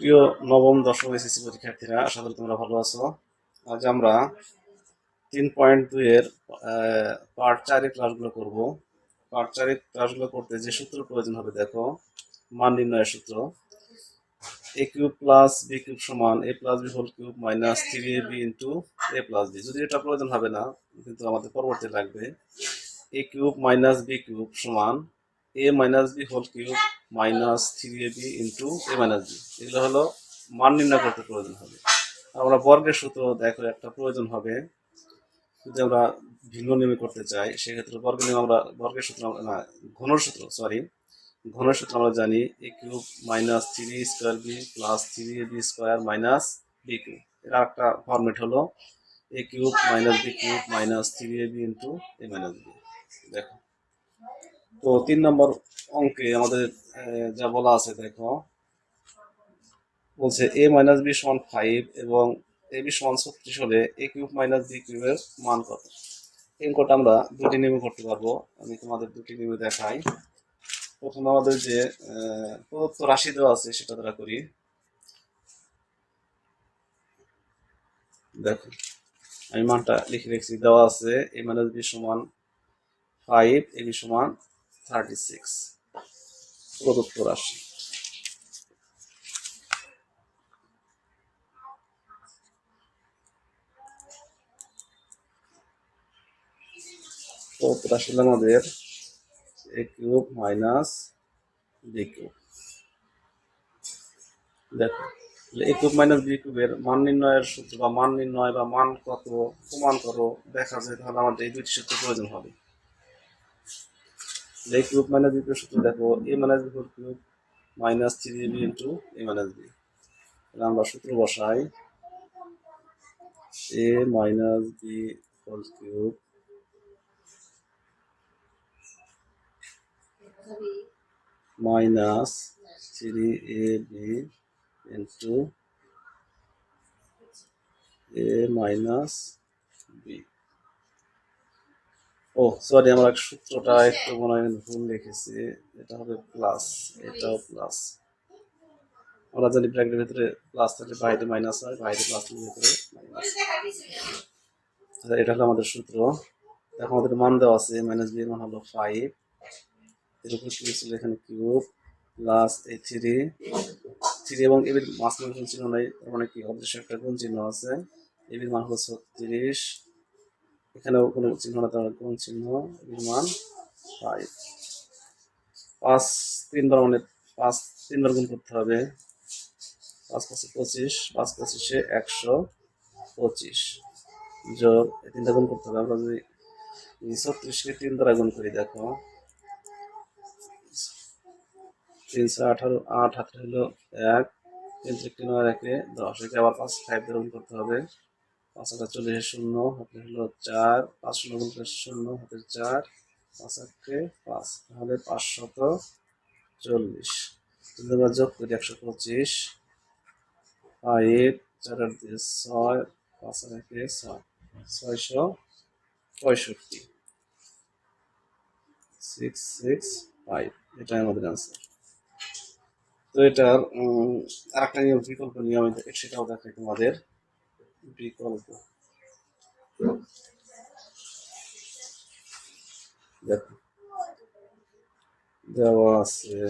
প্রিয় নবম, দশম এসএসসি পরীক্ষার্থীরা, আশা করি তোমরা ভালো আছো। আজ আমরা তিন পয়েন্ট দুই এর পার্ট চারের ক্লাসগুলো করব। পার্ট চারের ক্লাসগুলো করতে যে সূত্র প্রয়োজন হবে, দেখো, মান নির্ণয়ের সূত্র। A cube plus B cube সমান A plus B whole cube minus three B into A plus B যদি এটা প্রয়োজন হবে না, কিন্তু আমাদের পরবর্তী লাগবে। A cube minus B cube সমান A minus B whole cube minus three A B into A minus B. এগুলো হলো মান নির্ণয় করতে প্রয়োজন হবে। আমরা বর্গের সূত্র দেখো একটা প্রয়োজন হবে। যদি আমরা ভিন্ন নিয়মে করতে চাই, সেক্ষেত্রে বর্গের নিয়ম আমরা বর্গের সূত্র না, ঘনর সূত্র সরি ঘনের সূত্র আমরা জানি A cube minus three square B plus three B square minus B cube এর একটা ফর্মেট হলো A cube minus B cube minus three A B into A minus B দেখো। তো তিন নম্বর অঙ্কে আমাদের যা বলা আছে, দেখো। বলছে এ মাইনাস বি সমান ফাইভ এবং এ বি সমান ছত্রিশ হলে এ কিউব মাইনাস বি কিউবের মান কত? এই অঙ্কটা আমরা দুটি নিয়মে করতে পারব। আমি তোমাদের দুটি নিয়মে দেখাই। প্রথমে আমাদের যে প্রদত্ত রাশি দেওয়া আছে সেটা দ্বারা করি। দেখো, আমি মানটা লিখে রেখেছি। দেওয়া আছে এ মাইনাস বি সমান ফাইভ এ বি সমান থার্টি সিক্স প্রদত্ত রাশি প্রদত্ত রাশি আমাদের A cube minus B cube দেখো এ কিউব মাইনাস বি কিউবের মান নির্ণয়ের সূত্র বা মান নির্ণয় বা মান কত প্রমাণ করো, দেখা যায় তাহলে আমাদের এই দুটি সূত্র প্রয়োজন হবে। এ কিউব মাইনাস বি সূত্র দেখো A minus B cube minus three B into A minus B আমরা সূত্র বসাই। A minus B whole cube minus three A B into A minus B oh sorry আমার সূত্রটা একটু মনে হয় ভুল লিখেছি। এটা হবে প্লাস এটাও প্লাস আমরা জানি ব্র্যাকেটের ভিতরে প্লাস থাকলে বাইরে মাইনাস হয় বাইরে প্লাস ভিতরে মাইনাস এটা হলো আমাদের সূত্র। এখন আমাদের মান দেওয়া আছে মাইনাস বি এর মান হলো ফাইভ এর উপর কি ছিল এখানে কিউব প্লাস এই থ্রি থ্রি এবং এবির মাঝখানে কোন চিহ্ন নাই, তার মানে কি? অদৃশ্য একটা কোন চিহ্ন আছে। এবির মান হলো ছত্রিশ এখানেও কোনো চিহ্ন না, তার কোন চিহ্ন মান ফাইভ পাঁচ তিনবার মানে পাঁচ তিনবার গুণ করতে হবে। পাঁচ পাঁচে পঁচিশ, পাঁচ পঁচিশে একশো পঁচিশ। যোগ তিনটা গুণ করতে হবে। আমরা যদি ছত্রিশকে তিন দ্বারা গুণ করি, দেখো। তিনশো আঠারো, আট হাতে হলো এক, তিন তিরিশটি নয় একে দশ। একে আবার পাঁচ ফাইভ দিয়ে গুণ করতে হবে। পাঁচ হাজার চল্লিশে শূন্য হাতে হলো চার পাঁচ শূন্য শূন্য হাতে চার পাঁচ একে পাঁচ তাহলে পাঁচশত চল্লিশ। যদি যোগ করি একশো পঁচিশ। ফাইভ চার আট দিয়ে ছয় পাঁচ আর একে ছয় ছয়শো পঁয়ষট্টি। সিক্স সিক্স ফাইভ এটাই আমাদের আনসার তো এটার উম, আরেকটা নিয়ম বিকল্প নিয়ম সেটাও দেখাই তোমাদের। বিকল্প দেখো দেওয়া আছে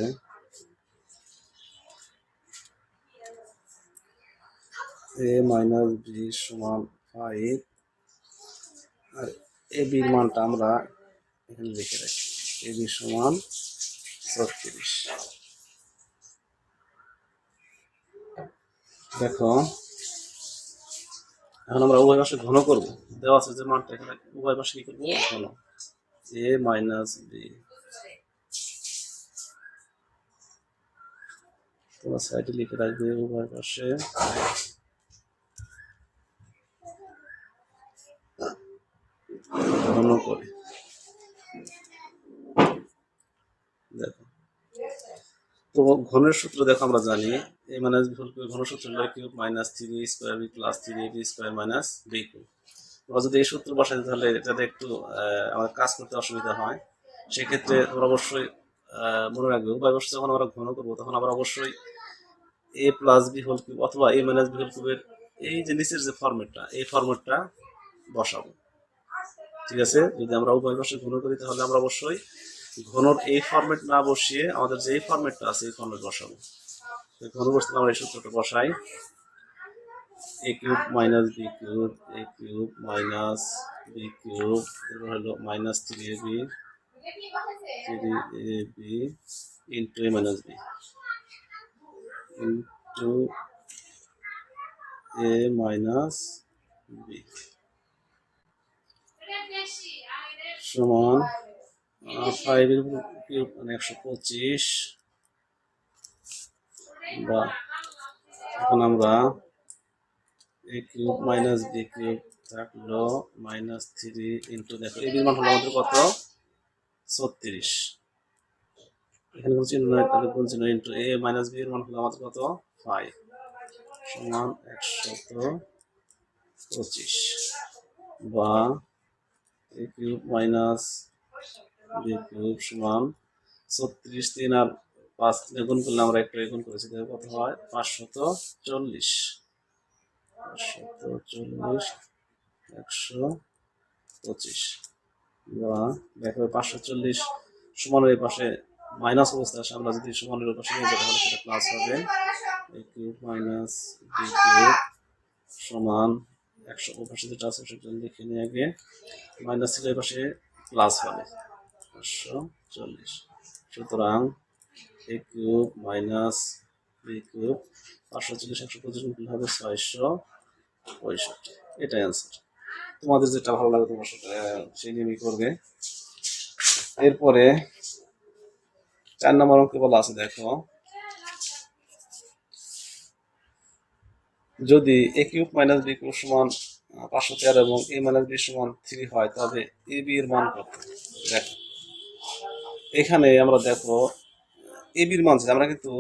এ মাইনাস বি সমান ফাইভ আর এ বির মানটা আমরা এখানে লিখে রাখি এ বি সমান ছত্রিশ দেখো এখন আমরা উভয় পাশে ঘন করব। দেওয়া আছে যে মানটা এখানে উভয় পাশে কি করব? ঘন। এ মাইনাস বি তোমার সাইডে লিখে রাখবে উভয় পাশে। ঘন করে দেখো তো ঘনের সূত্র দেখো আমরা জানি এ মাইনাস ঘন সূত্র হলো minus three square B plus three B square minus B cube আমরা যদি এই সূত্র বসাই তাহলে যাতে একটু আমাদের কাজ করতে অসুবিধা হয়। সেক্ষেত্রে আমরা অবশ্যই মনে রাখব, উভয় বস্তু যখন আমরা ঘন করব, তখন আমরা অবশ্যই A plus B whole cube অথবা এ মাইনাস বি হোল কিউবের এই যে নিচের যে ফরম্যাটটা এই ফরম্যাটটা বসাবো। ঠিক আছে? যদি আমরা উভয় পাশে ঘন করি, তাহলে আমরা অবশ্যই ঘনর এই ফরম্যাট না বসিয়ে আমাদের যে ফরম্যাটটা আছে, এই ফরম্যাট বসাবো। ঘন বসতে আমরা এই সূত্রটা বসাই। A cube minus B cube A cube minus B cube এরপর হলো minus three A B three A B into A minus B into A minus B সমান ফাইভের মানে একশো পঁচিশ। বা এখন আমরা A cube minus B cube থাকল মাইনাস থ্রি ইন্টু দেখো এই মান হলো আমাদের কত? ছত্রিশ। এখানে কোন চিহ্ন নয়, তাহলে কোন চিহ্ন ইন্টু এ মাইনাস বি এর মান হলো আমাদের কত? ফাইভ সমান একশত পঁচিশ। বা এ কিউব মাইনাস সমান ছত্রিশ তিন আর পাঁচ গুণ করলে আমরা একটু গুণ করেছি দেখো কত হয়? পাঁচশত চল্লিশ। পাঁচশত চল্লিশ, একশো পঁচিশ। বা দেখো পাঁচশো চল্লিশ সমানের পাশে মাইনাস অবস্থা আসে আমরা যদি সমানের পাশে নিয়ে যাই, তাহলে সেটা প্লাস হবে। এ মাইনাস বি সমান একশো পাশে যেটা আছে, সেটা লিখে নিয়ে আগে মাইনাস থেকে পাশে প্লাস হবে। পাঁচশো চল্লিশ। সুতরাং A cube minus B cube পাঁচশো চল্লিশ একশো পঁচিশ হবে ছয়শো পঁয়ষট্টি। এটাই অ্যান্সার তোমাদের যেটা ভালো লাগে তোমার সেটা সেই নিয়মই করবে। এরপরে চার নম্বর বলা আছে, দেখো। যদি A cube minus B cube সমান পাঁচশো তেরো এবং এ মাইনাস বি সমান থ্রি হয় তবে এ বি এর মান কত? দেখো। এখানে আমরা দেখো এ বির মান আমরা কিন্তু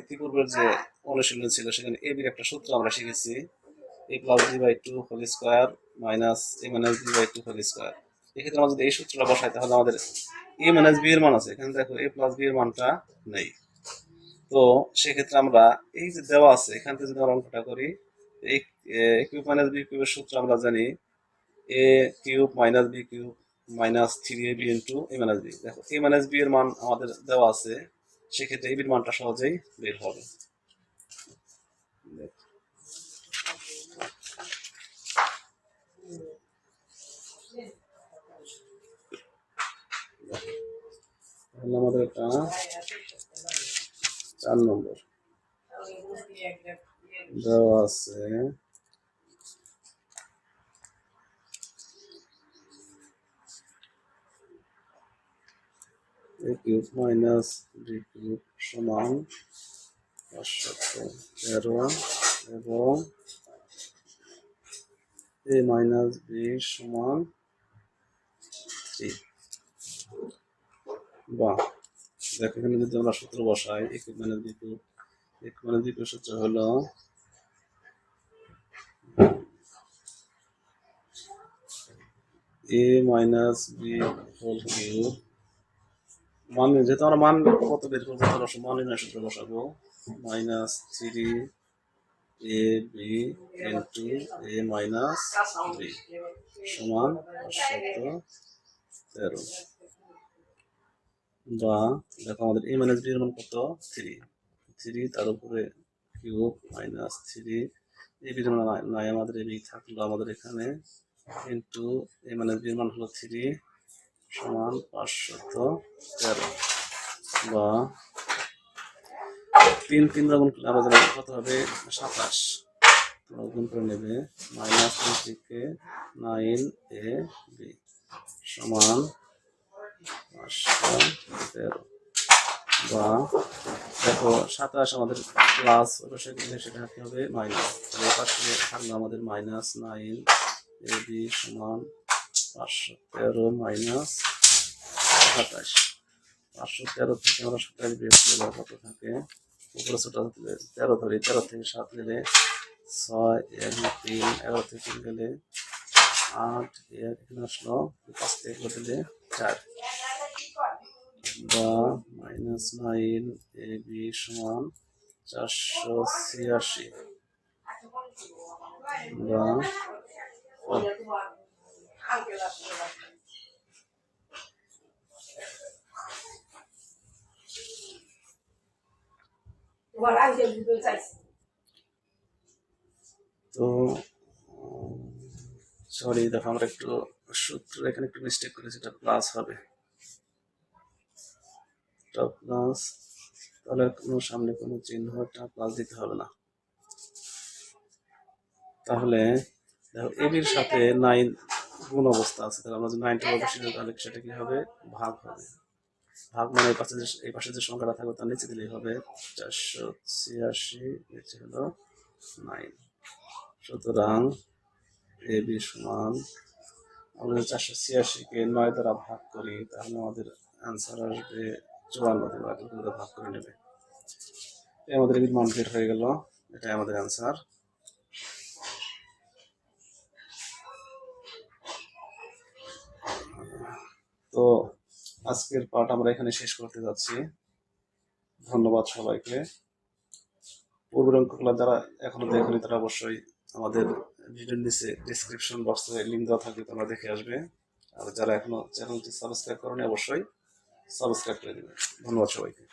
ইতিপূর্বের যে অনুশীলন ছিল সেখানে এ বির একটা সূত্র আমরা শিখেছি A plus B by two whole square minus A minus B by two whole square এক্ষেত্রে আমরা যদি এই সূত্রটা বসাই তাহলে আমাদের এ মাইনাস বি এর মান আছে এখানে দেখো এ প্লাস বি এর মানটা নেই তো সেক্ষেত্রে আমরা এই যে দেওয়া আছে এখান থেকে যদি আমরা অঙ্কটা করি এ কিউব মাইনাস বি কিউবের সূত্র আমরা জানি A cube minus B cube minus three A B into A minus B দেখো এ মাইনাস বি এর মান আমাদের দেওয়া আছে, সেক্ষেত্রে এ বির মানটা সহজেই বের হবে। আমাদের এটা চার নম্বর। দেওয়া আছে এ কিউব মাইনাস বি সমান পাঁচশত তেরো এবং এ মাইনাস বি সমান দেখো এখানে যদি আমরা সূত্র বসাই A cube minus B cube A minus B সূত্র হলো এ মাইনাস বি কিউব মান যেহেতু আমরা মান কত বের করব তাহলে মান নির্ণয় সূত্র বসাবো। Minus three A B into A minus B সমান তেরো। বা দেখো আমাদের এ মাইনাস বি এর মান কত? থ্রি। থ্রি তার উপরে কিউব মাইনাস থ্রি। এ বির নাই আমাদের এ বি থাকল আমাদের এখানে। ইন্টু এ মাইনাস বি এর মান হলো থ্রি। সমান পাঁচশত তেরো বা তিন তিন গুণ করলে আমরা কত হবে? সাতাশ। তোমরা করে নেবে। মাইনাস তিন থেকে নাইন এ বি সমান পাঁচশো তেরো। বা দেখো, সাতাশ আমাদের প্লাস গেলে সেটা কি হবে? মাইনাস। পাশে থাকল আমাদের মাইনাস নাইন এ বি সমান পাঁচশো তেরো মাইনাস সাতাশ। পাঁচশো তেরো থেকে আমরা সাতাশ বিয়োগ করলে কত থাকে? উপরে ছোট দিলে তেরো ধরি, তেরো থেকে সাত গেলে ছয়, এক, তিন, এগারো থেকে তিন গেলে আট, এক, এখানে আসলো, পাঁচ থেকে দিলে চার। বা মাইনাস নাইন, এ, বি সমান চারশো ছিয়াশি। বা তো সরি দেখো, আমরা একটু সূত্র এখানে একটু মিস্টেক করেছি, এটা প্লাস হবে। প্লাস তাহলে কোনো সামনে কোনো চিহ্নটা প্লাস দিতে হবে না। তাহলে, দেখো এবির সাথে নাইন গুণ অবস্থা আছে, তাহলে আমরা যদি নাইনটি তাহলে সেটা কি হবে? ভাগ হবে। ভাগ মানে এই পাশে যে, এই পাশে যে সংখ্যাটা থাকবে তার নিচে দিলেই হবে চারশো ছিয়াশি, নিচে হলো নাইন সুতরাং এ, বি সমান, আমরা যদি চারশো ছিয়াশিকে নয় দ্বারা ভাগ করি, তাহলে আমাদের অ্যান্সার আসবে চুয়ান্ন দ্বারা ভাগ করে নেবে। আমাদের মান বের হয়ে গেল, এটাই আমাদের অ্যান্সার তো আজকের পাঠ আমরা এখানে শেষ করতে যাচ্ছি। ধন্যবাদ সবাইকে। পূর্বের যারা এখনও দেখেনি, তারা অবশ্যই আমাদের ভিডিওর নিচে ডিসক্রিপশন বক্সে লিঙ্ক দেওয়া থাকবে, তোমরা দেখে আসবে। আর যারা এখনও চ্যানেলটি সাবস্ক্রাইব করেনি, অবশ্যই সাবস্ক্রাইব করে দেবে। ধন্যবাদ সবাইকে।